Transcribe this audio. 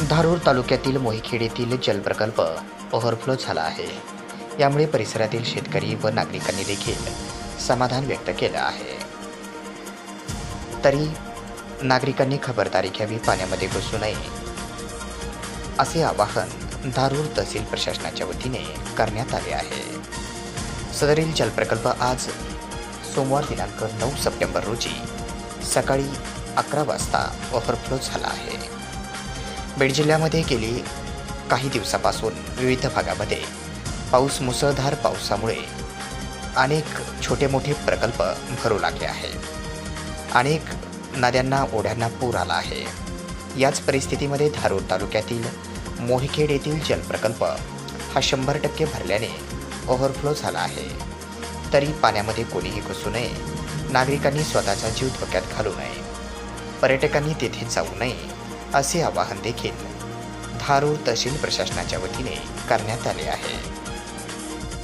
धारूर तालुक्यातील मोहीखेड येथील जलप्रकल्प ओव्हरफ्लो झाला आहे. यामुळे परिसरातील शेतकरी व नागरिकांनी देखील समाधान व्यक्त केलं आहे. तरी नागरिकांनी खबरदारी घ्यावी पाण्यामध्ये घुसू नये असे आवाहन धारूर तहसील प्रशासनाच्या वतीने करण्यात आले आहे. सदरील जलप्रकल्प आज सोमवार दिनांक नऊ सप्टेंबर रोजी सकाळी अकरा वाजता ओव्हरफ्लो झाला आहे. बीड जिल्ह्यामध्ये गेली काही दिवसापासून विविध भागामध्ये पाऊस मुसळधार पावसामुळे अनेक छोटे मोठे प्रकल्प भरू लागले आहेत अनेक नद्यांना ओढ्यांना पूर आला आहे. याच परिस्थितीमध्ये धारूर तालुक्यातील मोहिखेड येथील जलप्रकल्प हा शंभर टक्के भरल्याने ओव्हरफ्लो झाला आहे. तरी पाण्यामध्ये कोणीही घुसू नये. नागरिकांनी स्वतःचा जीव धोक्यात घालू नये. पर्यटकांनी तेथे जाऊ नये. असे आवाहन देखील धारूर तहसील प्रशासनाच्या वतीने करण्यात आले आहे.